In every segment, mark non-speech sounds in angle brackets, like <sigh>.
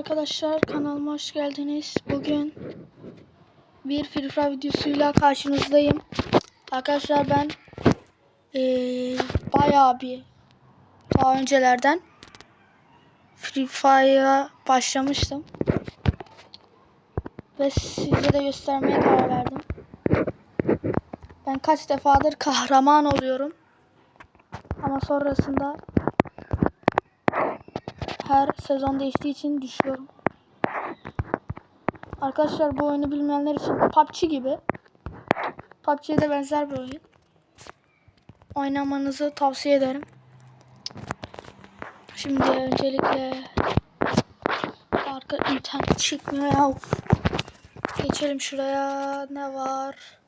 Arkadaşlar kanalıma hoş geldiniz. Bugün bir Free Fire videosuyla karşınızdayım. Arkadaşlar ben eee bayağı bir daha öncelerden Free Fire'a başlamıştım. Ve size de göstermeye karar verdim. Ben kaç defadır kahraman oluyorum. Ama sonrasında her sezon değiştiği için düşüyorum. Arkadaşlar bu oyunu bilmeyenler için PUBG gibi. PUBG'ye de benzer bir oyun. Oynamanızı tavsiye ederim. Şimdi öncelikle arka internet çıkmıyor ya. Geçelim şuraya. Ne var?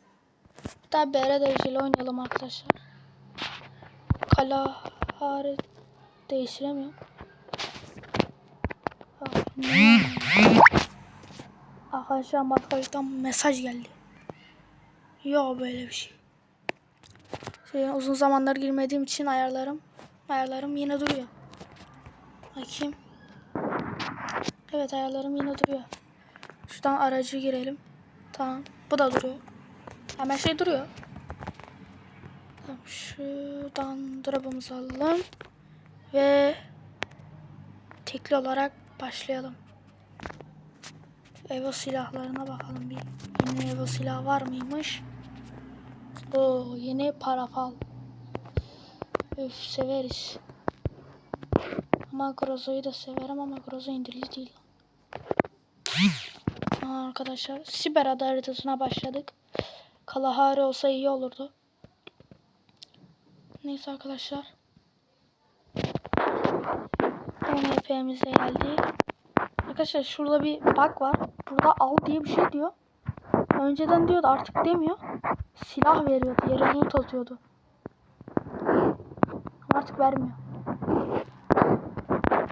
Daha BR dereceli oynayalım arkadaşlar. Kalahari değiştiremiyorum. Arkadaşlar markajdan mesaj geldi. Yok böyle bir şey. Şey, uzun zamanlar girmediğim için ayarlarım ayarlarım yine duruyor. Bakayım. Evet ayarlarım yine duruyor. Şuradan aracı girelim. Tamam. Bu da duruyor. Hemen şey duruyor. Tamam, şuradan drop'umuzu alalım. Ve tekli olarak başlayalım. Evo silahlarına bakalım bir. Yeni Evo silah var mıymış? Oo yeni parafal. Öf severiz. Ama Grozo'yu da severim ama Grozo indirili değil. Aa, arkadaşlar siber ada haritasına başladık. Kalahari olsa iyi olurdu. Neyse arkadaşlar. MHP'miz de geldi. Arkadaşlar şurada bir bug var. Burada al diye bir şey diyor. Önceden diyordu artık demiyor. Silah veriyordu. Yere loot atıyordu. Artık vermiyor.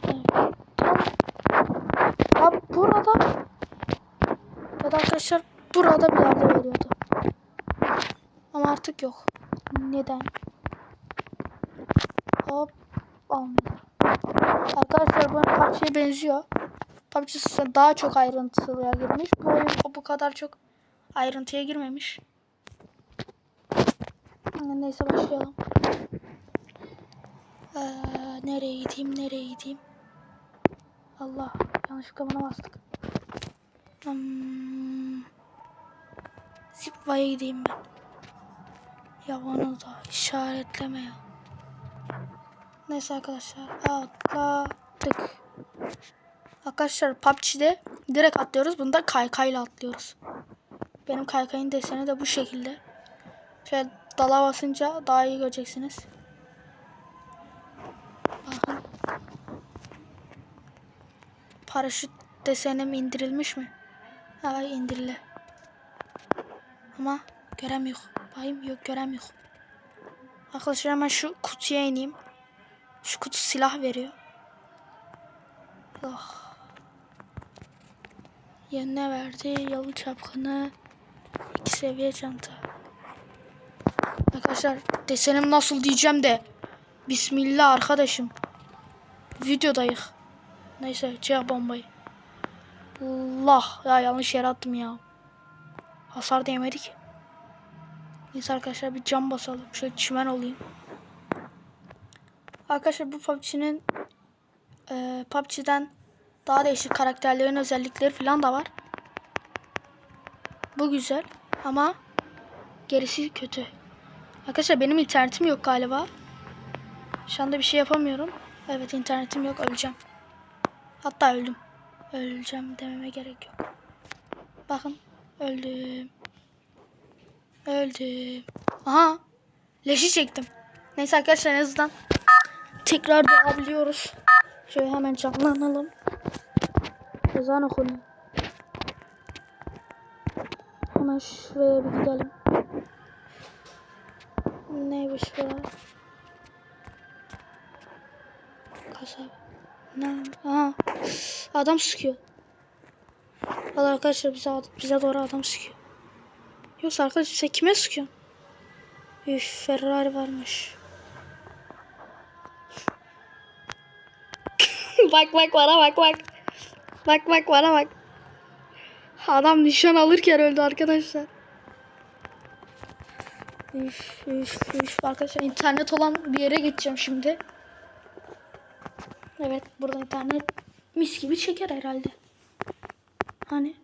Evet. Ya burada ya da arkadaşlar burada bir yerde veriyordu. Ama artık yok. Neden? Hop almıyor. Arkadaşlar bu PUBG'ye benziyor. PUBG daha çok ayrıntıya girmiş. Bu oyun bu kadar çok ayrıntıya girmemiş. Neyse başlayalım. Ee, nereye gideyim, nereye gideyim? Allah, yanlışlıkla buna bastık. Hmm, Zipva'ya gideyim ben. Ya onu da işaretleme ya. Neyse arkadaşlar atladık. Arkadaşlar PUBG'de direkt atlıyoruz. Bunda kaykayla atlıyoruz. Benim kaykayın deseni de bu şekilde. Şöyle dala basınca daha iyi göreceksiniz. Bakın. Paraşüt desenim indirilmiş mi? Evet indirildi. Ama göremiyor. Bayım yok göremiyor. Arkadaşlar hemen şu kutuya ineyim. Şu kutu silah veriyor. Oh. Ya ne verdi? Yalı çapkını. iki seviye çanta. Arkadaşlar desenim nasıl diyeceğim de. Bismillah arkadaşım. Videodayız. Neyse çek bombayı. Allah ya yanlış yere attım ya. Hasar değmedi ki. Neyse arkadaşlar bir cam basalım. Şöyle çimen olayım. Arkadaşlar bu PUBG'nin e, PUBG'den daha değişik karakterlerin özellikleri falan da var. Bu güzel ama gerisi kötü. Arkadaşlar benim internetim yok galiba. Şu anda bir şey yapamıyorum. Evet internetim yok öleceğim. Hatta öldüm. Öleceğim dememe gerek yok. Bakın öldüm. Öldüm. Aha. Leşi çektim. Neyse arkadaşlar en azından tekrar doğabiliyoruz. Şöyle hemen canlanalım. Ezan okunuyor. Hemen şuraya bir gidelim. Neymiş bu? Kasap. Ne? Aha. Adam sıkıyor. Valla arkadaşlar bize, bize doğru adam sıkıyor. Yoksa arkadaşlar sen kime sıkıyorsun? Üf Ferrari varmış. <laughs> bak bak bana bak bak. Bak bak bana bak. Adam nişan alırken öldü arkadaşlar. Üf, üf, üf. Arkadaşlar internet olan bir yere geçeceğim şimdi. Evet burada internet mis gibi çeker herhalde. Hani?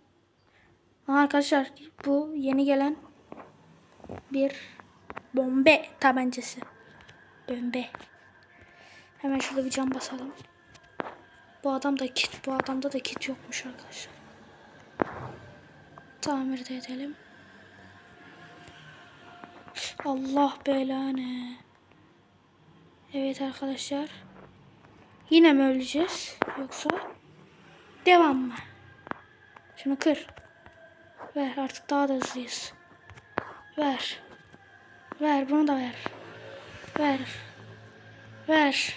Arkadaşlar bu yeni gelen bir bombe tabancası. Bombe. Hemen şurada bir cam basalım. Bu adam da kit. Bu adamda da kit yokmuş arkadaşlar. Tamir de edelim. Allah belanı. Evet arkadaşlar. Yine mi öleceğiz? Yoksa devam mı? Şunu kır. Ver artık daha da hızlıyız. Ver. Ver bunu da ver. Ver. Ver.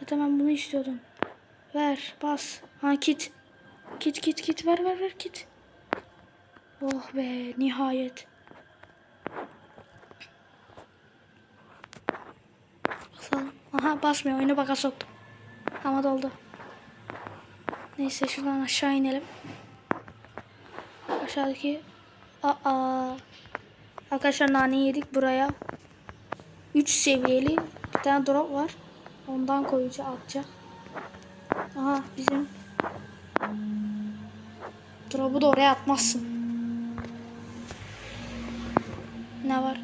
Zaten ben bunu istiyordum. Ver bas. Ha kit. Kit kit kit ver ver ver kit. Oh be nihayet. Basalım. Aha basmıyor. Oyunu baka soktum. Ama doldu. Neyse şuradan aşağı inelim. Aşağıdaki Aa. Arkadaşlar nane yedik buraya. 3 seviyeli bir tane drop var. Ondan koyacağım atacak. Aha bizim drop'u da oraya atmazsın. Ne var?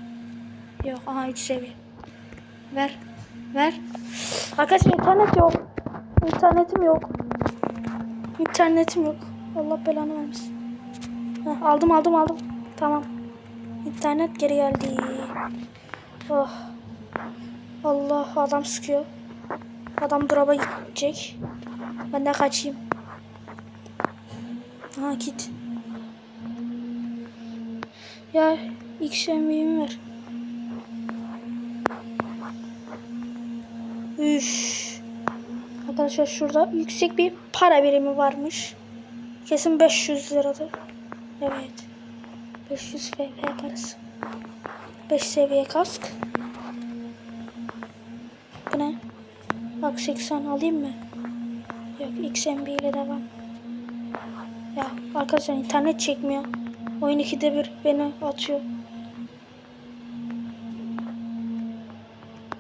Yok. Aha 3 seviye. Ver. Ver. Arkadaşlar internet yok. İnternetim yok. İnternetim yok. Allah belanı vermesin. Heh, aldım aldım aldım. Tamam. İnternet geri geldi. Oh. Allah adam sıkıyor. Adam drop'a gidecek. Ben de kaçayım. Ha git. Ya ilk MV'mi ver. Üf. Arkadaşlar şurada yüksek bir para birimi varmış. Kesin 500 liradır. Evet. 500 FP parası. 5 seviye kask. Bu ne? Bak 80 alayım mı? XMB ile devam. Ya arkadaşlar internet çekmiyor. Oyun ikide bir beni atıyor.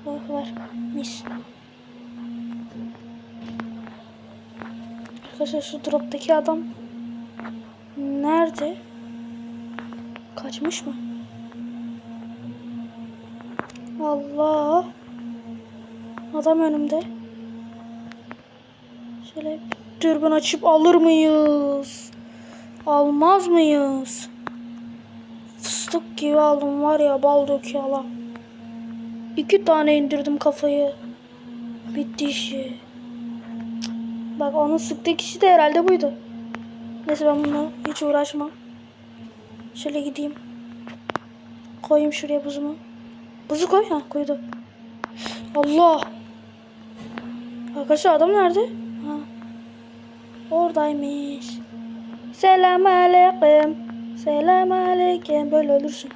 Oh var. Mis. Arkadaşlar şu droptaki adam nerede? Kaçmış mı? Allah. Adam önümde. Dürbün açıp alır mıyız? Almaz mıyız? Fıstık gibi aldım var ya bal döküyor. İki tane indirdim kafayı. Bitti işi. Bak onun sıktığı kişi de herhalde buydu. Neyse ben bununla hiç uğraşmam. Şöyle gideyim. Koyayım şuraya buzumu. Buzu koy. Ha koydu. Allah. Arkadaşlar adam nerede? Oradaymış. Selam aleyküm. Selam aleyküm. Böyle ölürsün.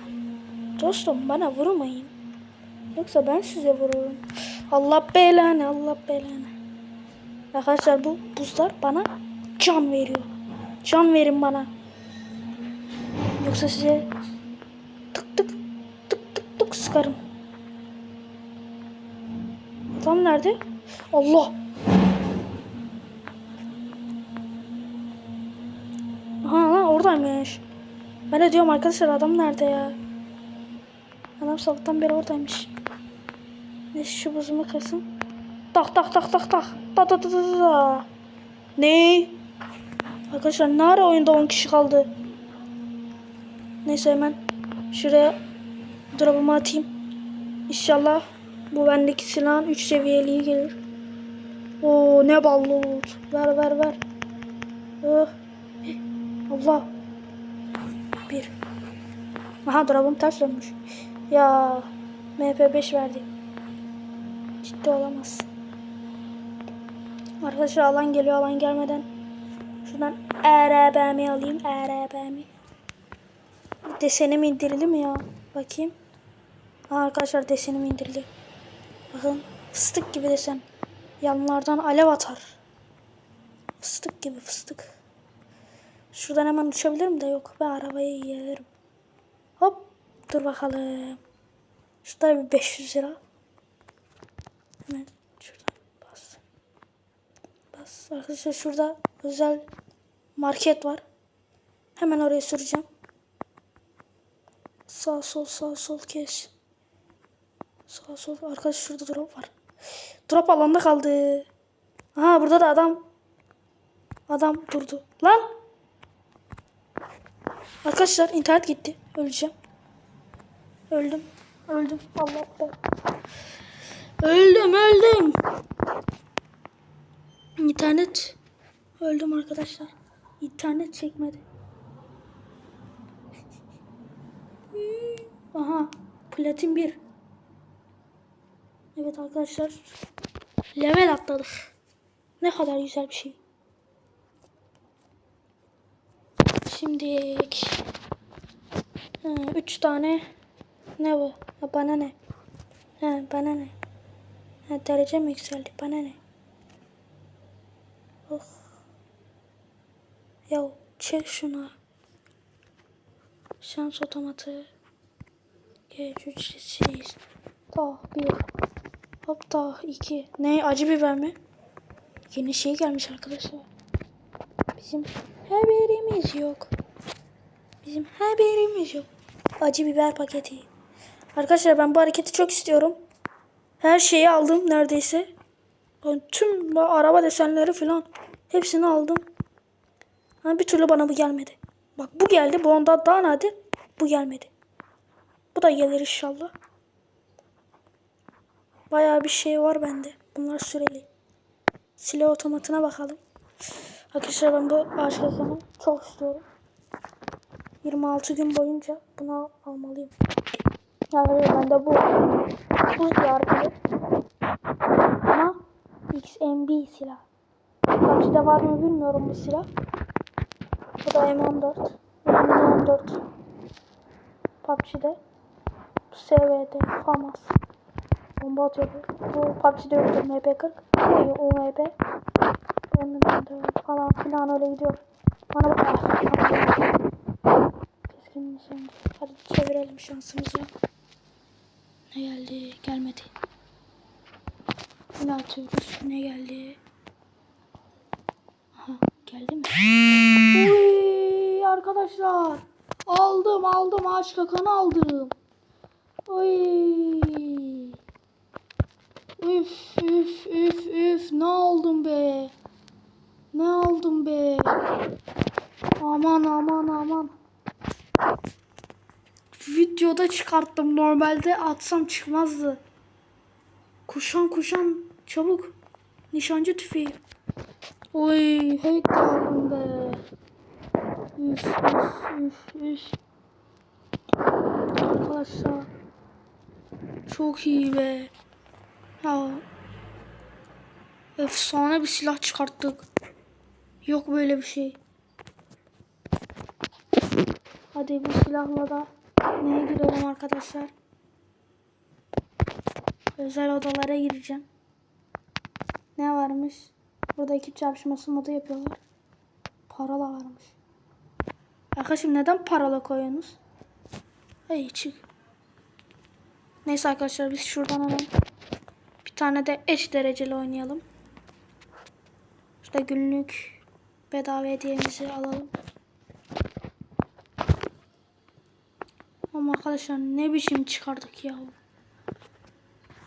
Dostum bana vurmayın. Yoksa ben size vururum. Allah belanı Allah belanı. Arkadaşlar bu buzlar bana can veriyor. Can verin bana. Yoksa size tık tık tık tık tık sıkarım. Adam nerede? Allah. Oradaymış. Ben de diyorum arkadaşlar adam nerede ya? Adam sabahtan beri oradaymış. Neyse şu buzumu kırsın. Tak tak tak tak tak. Ta ta ta ta ta. Ne? Arkadaşlar ne ara oyunda 10 kişi kaldı? Neyse hemen şuraya drop'umu atayım. İnşallah bu bendeki silahın 3 seviyeliği gelir. Oo ne ballı loot. Ver ver ver. Oh. Allah. Bir. Aha drop'um ters dönmüş. Ya MP5 verdi. Ciddi olamaz. Arkadaşlar alan geliyor alan gelmeden. Şuradan ERB'mi alayım. ERB'mi. Desenim indirildi mi ya? Bakayım. Aa, arkadaşlar desenim indirildi. Bakın fıstık gibi desen. Yanlardan alev atar. Fıstık gibi fıstık. Şuradan hemen uçabilirim de yok. Ben arabayı yerim. Hop. Dur bakalım. Şurada bir 500 lira. Hemen şuradan bas. Bas. Arkadaşlar şurada özel market var. Hemen oraya süreceğim. Sağ sol sağ sol kes. Sağ sol. Arkadaş şurada drop var. Drop alanda kaldı. Aha burada da adam. Adam durdu. Lan. Arkadaşlar internet gitti. Öleceğim. Öldüm. Öldüm. Allah be. Öldüm öldüm. İnternet. Öldüm arkadaşlar. İnternet çekmedi. Aha. Platin 1. Evet arkadaşlar. Level atladık. Ne kadar güzel bir şey. Şimdi ha, üç tane ne bu? Ha, bana ne? Ha, bana ne? Ha, derece mi yükseldi? Bana ne? Oh. Ya çek şunu. Şans otomatı. Geç ücretsiz. Tah bir. Hop tah iki. Ne acı biber mi? Yeni şey gelmiş arkadaşlar. Bizim haberimiz yok. Bizim haberimiz yok. Acı biber paketi. Arkadaşlar ben bu hareketi çok istiyorum. Her şeyi aldım neredeyse. Ben tüm araba desenleri falan hepsini aldım. Ama bir türlü bana bu gelmedi. Bak bu geldi. Bu ondan daha nadir. Bu gelmedi. Bu da gelir inşallah. Bayağı bir şey var bende. Bunlar süreli. Silah otomatına bakalım. Arkadaşlar ben bu ağaç kakanı çok istiyorum. 26 gün boyunca bunu almalıyım. Yani bende bu. Bu yargılı. Ama XMB silah. PUBG'de var mı bilmiyorum bu silah. Bu da M14. M14. PUBG'de. Bu SVD. FAMAS. Bomba atıyor. Bu PUBG'de yoktur MP40. Bu UMP. M14 falan filan öyle gidiyor. Bana bak. Keskin nişancı. Hadi çevirelim şansımızı. Ne geldi? Gelmedi. Ne atıyoruz? Ne geldi? Aha geldi mi? Uy, arkadaşlar. Aldım aldım ağaç kakanı aldım. Uy. Üf üf üf üf ne aldım be. Ne aldım be. Aman aman aman. Videoda çıkarttım. Normalde atsam çıkmazdı. Kuşan kuşan çabuk. Nişancı tüfeği. Oy hey kaldım be. Üf üf üf üf. Arkadaşlar. Çok iyi be. Ya. Efsane bir silah çıkarttık. Yok böyle bir şey. Hadi bu silahla da neye girelim arkadaşlar? Özel odalara gireceğim. Ne varmış? Burada ekip çarpışması modu yapıyorlar. Parola varmış. Arkadaşım neden parola koyuyorsunuz? Hey çık. Neyse arkadaşlar biz şuradan hemen bir tane de eş dereceli oynayalım. İşte günlük bedava hediyemizi alalım. Ama arkadaşlar ne biçim çıkardık ya.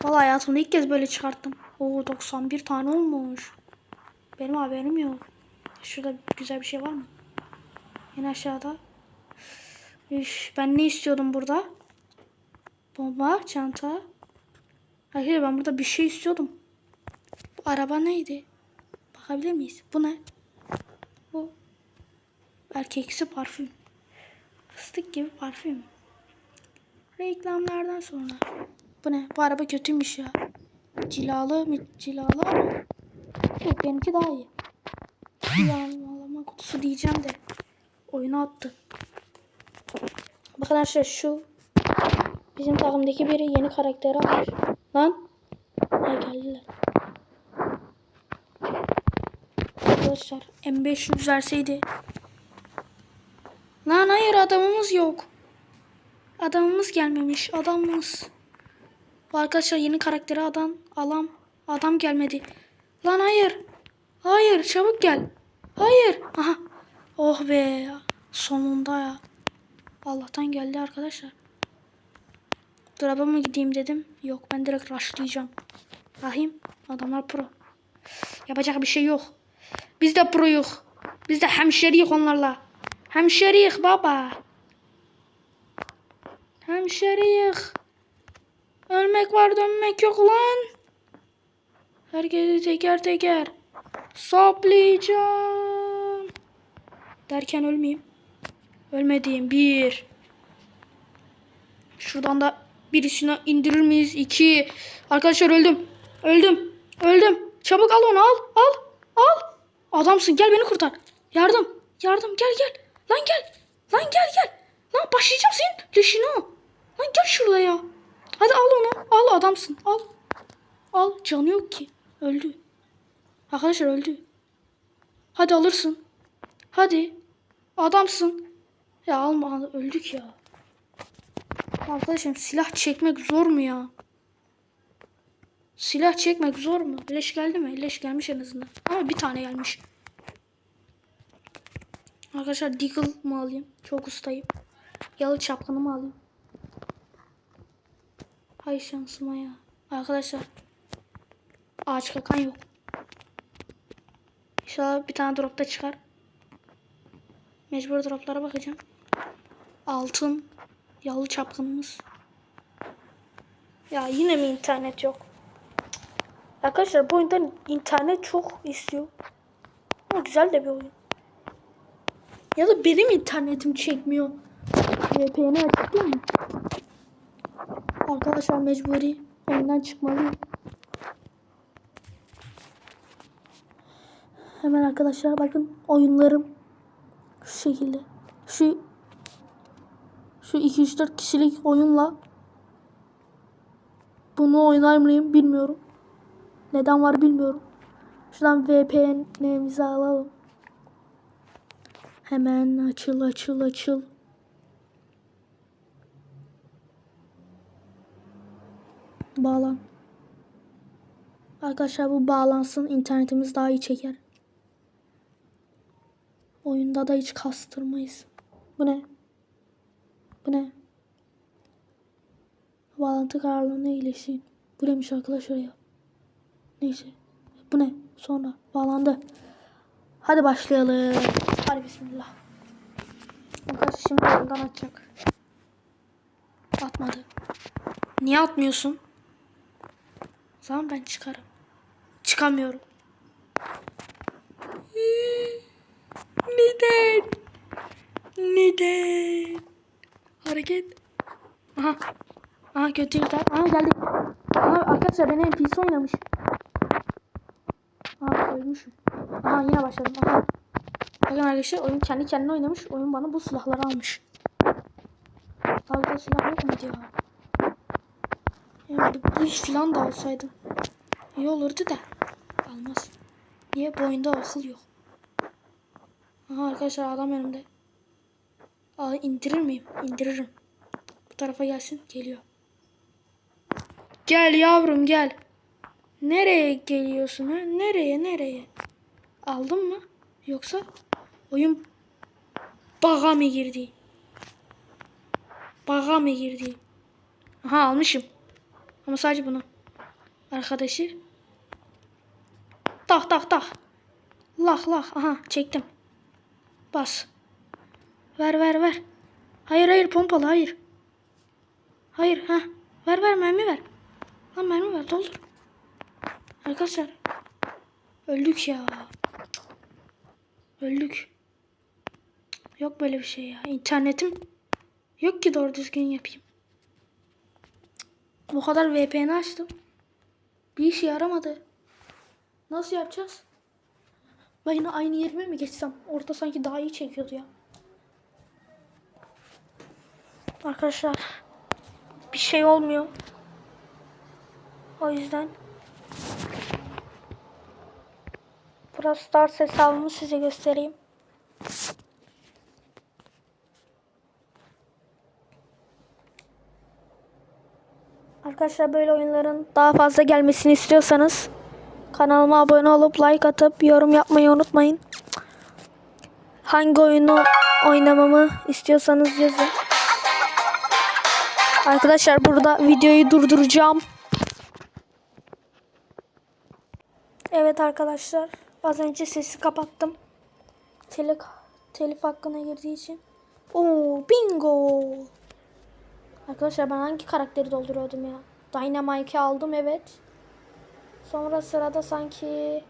Vallahi hayatımda ilk kez böyle çıkarttım. Oo 91 tane olmuş. Benim haberim yok. Şurada güzel bir şey var mı? En aşağıda. Üf, ben ne istiyordum burada? Bomba, çanta. Hayır ben burada bir şey istiyordum. Bu araba neydi? Bakabilir miyiz? Bu ne? Erkeksi parfüm. Fıstık gibi parfüm. Reklamlardan sonra. Bu ne? Bu araba kötüymüş ya. Cilalı mı? Cilalı ama. Yok benimki daha iyi. Yağmalama kutusu diyeceğim de. Oyunu attı. Bakın arkadaşlar şu bizim takımdaki biri yeni karakteri almış. Lan. Ha geldiler. arkadaşlar. M500 verseydi. Lan hayır adamımız yok. Adamımız gelmemiş. Adamımız. Arkadaşlar yeni karakteri adam. Alam. Adam gelmedi. Lan hayır. Hayır çabuk gel. Hayır. Aha. Oh be. Sonunda ya. Allah'tan geldi arkadaşlar. Drop'a mı gideyim dedim. Yok ben direkt rushlayacağım. Rahim adamlar pro. Yapacak bir şey yok. Biz de proyuk. Biz de hemşeriyiz onlarla. Hemşeriyiz baba. Hemşeriyiz. Ölmek var dönmek yok lan. Herkesi teker teker. Saplayacağım. Derken ölmeyeyim. Ölmediğim bir. Şuradan da birisini indirir miyiz? İki. Arkadaşlar öldüm. Öldüm. Öldüm. Çabuk al onu al. Al. Al. Adamsın gel beni kurtar. Yardım. Yardım gel gel. Lan gel. Lan gel gel. Lan başlayacağım senin leşini al. Lan gel şuraya. Hadi al onu. Al adamsın. Al. Al. Canı yok ki. Öldü. Arkadaşlar öldü. Hadi alırsın. Hadi. Adamsın. Ya alma öldük ya. Arkadaşım silah çekmek zor mu ya? Silah çekmek zor mu? Leş geldi mi? Leş gelmiş en azından. Ama bir tane gelmiş. Arkadaşlar Deagle mı alayım? Çok ustayım. Yalı çapkını mı alayım? Hay şansıma ya. Arkadaşlar. Ağaç kakan yok. İnşallah bir tane dropta çıkar. Mecbur droplara bakacağım. Altın. Yalı çapkınımız. Ya yine mi internet yok? Arkadaşlar bu oyunda internet çok istiyor. Ama güzel de bir oyun. Ya da benim internetim çekmiyor. VPN'i açık değil mi? Arkadaşlar mecburi oyundan çıkmalıyım. Hemen arkadaşlar bakın oyunlarım şu şekilde. Şu şu 2-3-4 kişilik oyunla bunu oynar mıyım bilmiyorum. Neden var bilmiyorum. Şuradan VPN'imizi alalım. Hemen açıl açıl açıl. Bağlan. Arkadaşlar bu bağlansın internetimiz daha iyi çeker. Oyunda da hiç kastırmayız. Bu ne? Bu ne? Bağlantı kararlarını iyileşin. Bu neymiş arkadaşlar ya? Neyse. Bu ne? Sonra bağlandı. Hadi başlayalım. Hadi bismillah. Arkadaş şimdi oradan atacak. Atmadı. Niye atmıyorsun? O zaman ben çıkarım. Çıkamıyorum. Neden? Neden? Hareket. Aha. Aha götürdü. Aha geldi. Aha arkadaşlar beni NPC oynamış. Aha ölmüşüm. Aha yine başladım. Aha. Bakın arkadaşlar oyun kendi kendine oynamış. Oyun bana bu silahları almış. Dalga silah yok muydu ya? Yani buz filan da alsaydım. İyi olurdu da. Almaz. Niye bu oyunda akıl yok? Aha arkadaşlar adam önümde. Aa, indirir miyim? İndiririm. Bu tarafa gelsin. Geliyor. Gel yavrum gel. Nereye geliyorsun ha? Nereye nereye? Aldın mı? Yoksa oyun baga mı girdi? Baga mı girdi? Aha almışım. Ama sadece bunu. Arkadaşı. Tak tak tak. Lah lah. Aha çektim. Bas. Ver ver ver. Hayır hayır pompalı hayır. Hayır ha. Ver ver mermi ver. Lan mermi ver doldur. Arkadaşlar. Öldük ya. Öldük. Yok böyle bir şey ya. İnternetim yok ki doğru düzgün yapayım. Bu kadar VPN açtım. Bir işe yaramadı. Nasıl yapacağız? Ben yine aynı yerime mi geçsem? Orada sanki daha iyi çekiyordu ya. Arkadaşlar bir şey olmuyor. O yüzden Brawl Stars hesabımı size göstereyim. Arkadaşlar böyle oyunların daha fazla gelmesini istiyorsanız kanalıma abone olup like atıp yorum yapmayı unutmayın. Hangi oyunu oynamamı istiyorsanız yazın. Arkadaşlar burada videoyu durduracağım. Evet arkadaşlar az önce sesi kapattım. Telif, telif hakkına girdiği için. Oo bingo. Arkadaşlar ben hangi karakteri dolduruyordum ya? Dynamite'i aldım evet. Sonra sırada sanki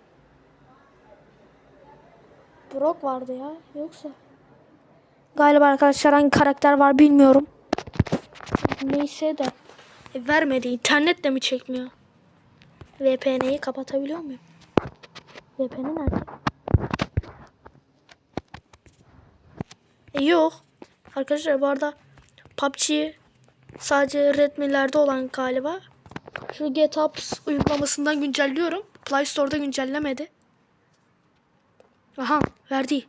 Brock vardı ya. Yoksa galiba arkadaşlar hangi karakter var bilmiyorum. Neyse de e, vermedi. İnternet de mi çekmiyor? VPN'yi kapatabiliyor muyum? VPN nerede? E, yok. Arkadaşlar bu arada PUBG sadece Redmi'lerde olan galiba. Şu GTA Plus uygulamasından güncelliyorum. Play Store'da güncellemedi. Aha verdi.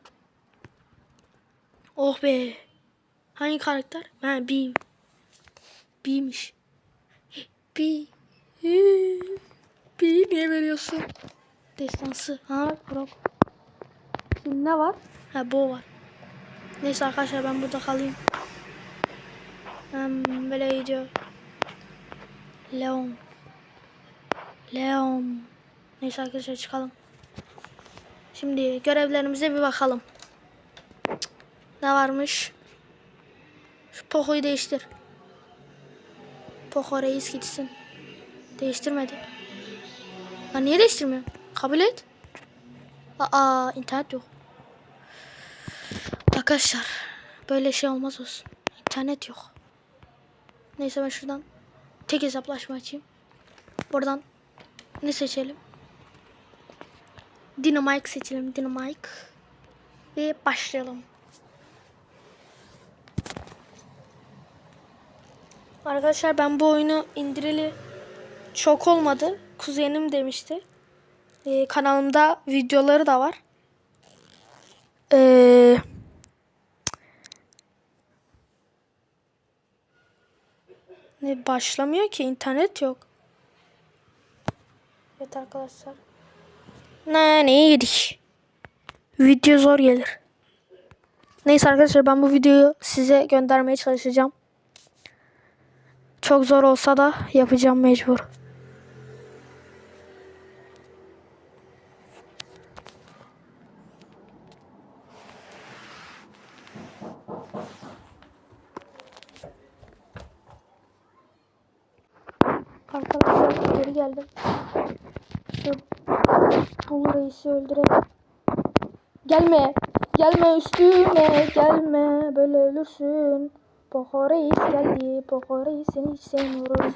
Oh be. Hangi karakter? Ha B. B'miş. B. B niye veriyorsun? Destansı. Ha bırak. Şimdi ne var? Ha bu var. Neyse arkadaşlar ben burada kalayım. Gidiyor. Leon. Leon. Neyse arkadaşlar çıkalım. Şimdi görevlerimize bir bakalım. Ne varmış? Şu Poco'yu değiştir. Poco reis gitsin. Değiştirmedi. Lan niye değiştirmiyor? Kabul et. Aa internet yok. Arkadaşlar böyle şey olmaz olsun. İnternet yok. Neyse ben şuradan tek hesaplaşma açayım. Buradan ne seçelim? Dynamite seçelim. Dynamite. Ve başlayalım. Arkadaşlar ben bu oyunu indireli çok olmadı. Kuzenim demişti. Ee, kanalımda videoları da var. Ee, ne başlamıyor ki internet yok. Evet arkadaşlar. Nane yedik. Video zor gelir. Neyse arkadaşlar ben bu videoyu size göndermeye çalışacağım. Çok zor olsa da yapacağım mecbur. Geri geldim. Şu Ulu reisi öldürelim. Gelme. Gelme üstüme. Gelme. Böyle ölürsün. Poco reis geldi. Poco reis seni hiç sevmiyorum.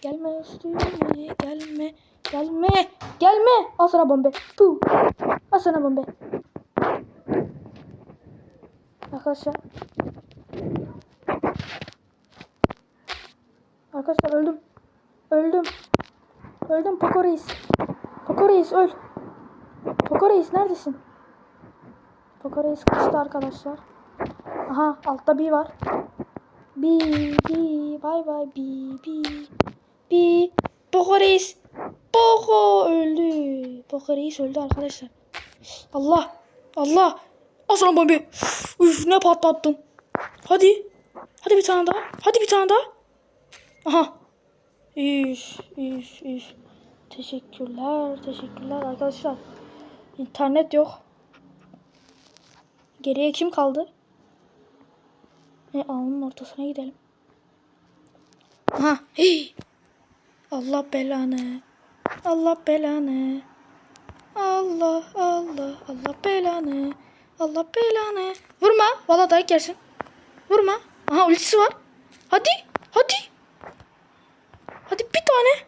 Gelme üstüme. Gelme. Gelme. Gelme. Al sana bombe. Puh. Al sana bombe. Arkadaşlar. Arkadaşlar öldüm. Öldüm. Öldüm Poco Reis. Poco Reis öl. Poco Reis neredesin? Poco Reis kaçtı arkadaşlar. Aha altta bir var. Bi bi bay bay bi bi bi. Poco Reis. Poco öldü. Poco Reis öldü arkadaşlar. Allah. Allah. Aslan bombi. Üf ne patlattım. Hadi. Hadi bir tane daha. Hadi bir tane daha. Aha. İş, iş, iş. Teşekkürler, teşekkürler arkadaşlar. İnternet yok. Geriye kim kaldı? E, alnın ortasına gidelim. Aha. Hey. <gasps> Allah belanı. Allah belanı. Allah Allah Allah belanı. Allah belanı. Vurma. Valla dayak yersin. Vurma. Aha ultisi var. Hadi. Hadi. Hadi bir tane.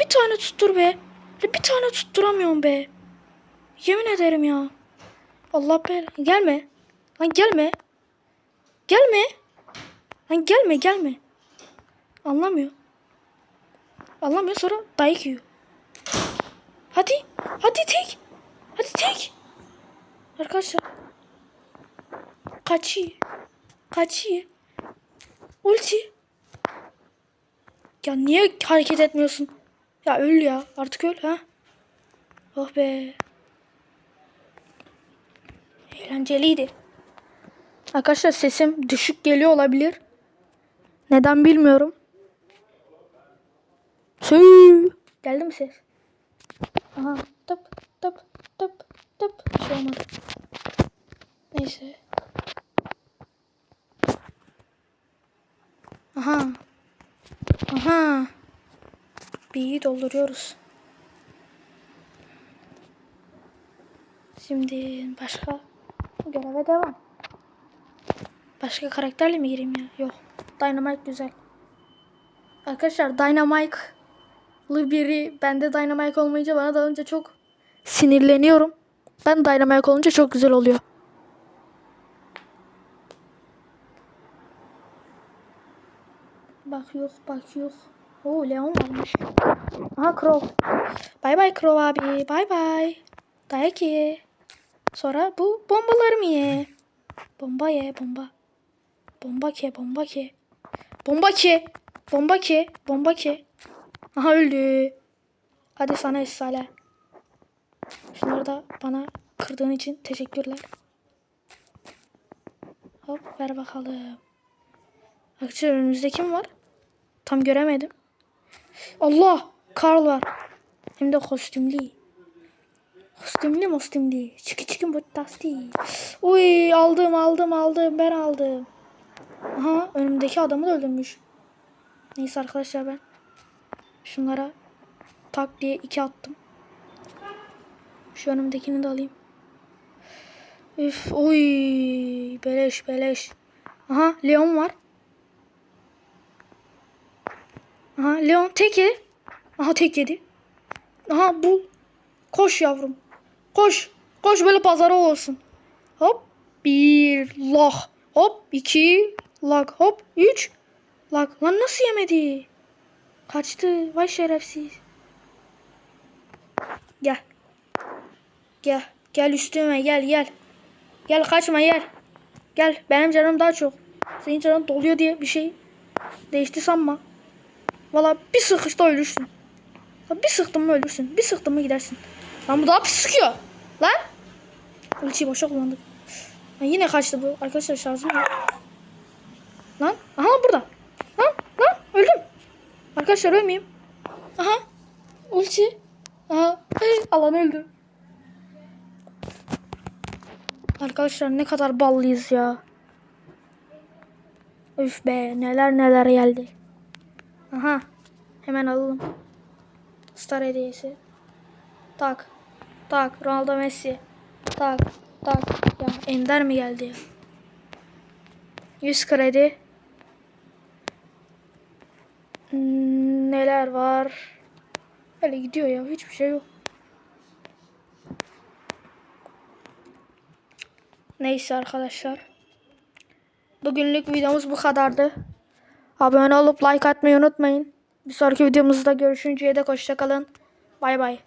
Bir tane tuttur be. Bir tane tutturamıyorum be. Yemin ederim ya. Allah be. Gelme. Lan gelme. Gelme. Lan gelme gelme. Anlamıyor. Anlamıyor sonra dayak yiyor. Hadi. Hadi tek. Hadi tek. Arkadaşlar. Kaçıyor. Kaçıyor. Ulti. Ya niye hareket etmiyorsun? Ya öl ya. Artık öl ha. Oh be. Eğlenceliydi. Arkadaşlar sesim düşük geliyor olabilir. Neden bilmiyorum. Sü. Geldi mi ses? Aha. Tıp tıp tıp tıp. Bir şey olmadı. Neyse. Aha. Aha. B'yi dolduruyoruz. Şimdi başka göreve devam. Başka karakterle mi gireyim ya? Yok. Dynamite güzel. Arkadaşlar Dynamite'lı biri bende Dynamite olmayınca bana dalınca çok sinirleniyorum. Ben Dynamite olunca çok güzel oluyor. Bak yok bak yok. Oo Leon varmış. Aha Crow. Bay bay Crow abi. Bay bay. Dayak ye. Sonra bu bombalarımı ye. Bomba ye bomba. Bomba ke bomba ke. Bomba ke. Bomba ke. Bomba ke. Aha öldü. Hadi sana Esale. Şunları da bana kırdığın için teşekkürler. Hop ver bakalım. Arkadaşlar önümüzde kim var? Tam göremedim. Allah! Karl var. Hem de kostümlü. Kostümlü mostümlü. Çıkı çıkın bottasti. Uy aldım aldım aldım ben aldım. Aha önümdeki adamı da öldürmüş. Neyse arkadaşlar ben şunlara tak diye iki attım. Şu önümdekini de alayım. Üf oy beleş beleş. Aha Leon var. Aha Leon tek ye. Aha tek yedi. Aha bul. Koş yavrum. Koş. Koş böyle pazara olsun. Hop. Bir lah. Hop. iki lak. Hop. Üç lak. Lan nasıl yemedi? Kaçtı. Vay şerefsiz. Gel. Gel. Gel üstüme gel gel. Gel kaçma gel. Gel. Benim canım daha çok. Senin canın doluyor diye bir şey değişti sanma. Valla bir sıkışta ölürsün. Bir sıktım mı ölürsün. Bir sıktım mı gidersin. Lan bu daha pis sıkıyor. Lan. Ultiyi boşa kullandık. Lan yine kaçtı bu. Arkadaşlar şarjım yok. Lan. Aha burada. Lan. Lan. Öldüm. Arkadaşlar ölmeyeyim. Aha. Ulti. Aha. Alan öldü. Arkadaşlar ne kadar ballıyız ya. Üf be neler neler geldi. Aha. Hemen alalım. Star hediyesi. Tak. Tak. Ronaldo Messi. Tak. Tak. Ya Ender mi geldi ya? 100 kredi. Hmm, neler var? Öyle gidiyor ya. Hiçbir şey yok. Neyse arkadaşlar. Bugünlük videomuz bu kadardı. Abone olup like atmayı unutmayın. Bir sonraki videomuzda görüşünceye dek hoşçakalın. Bay bay.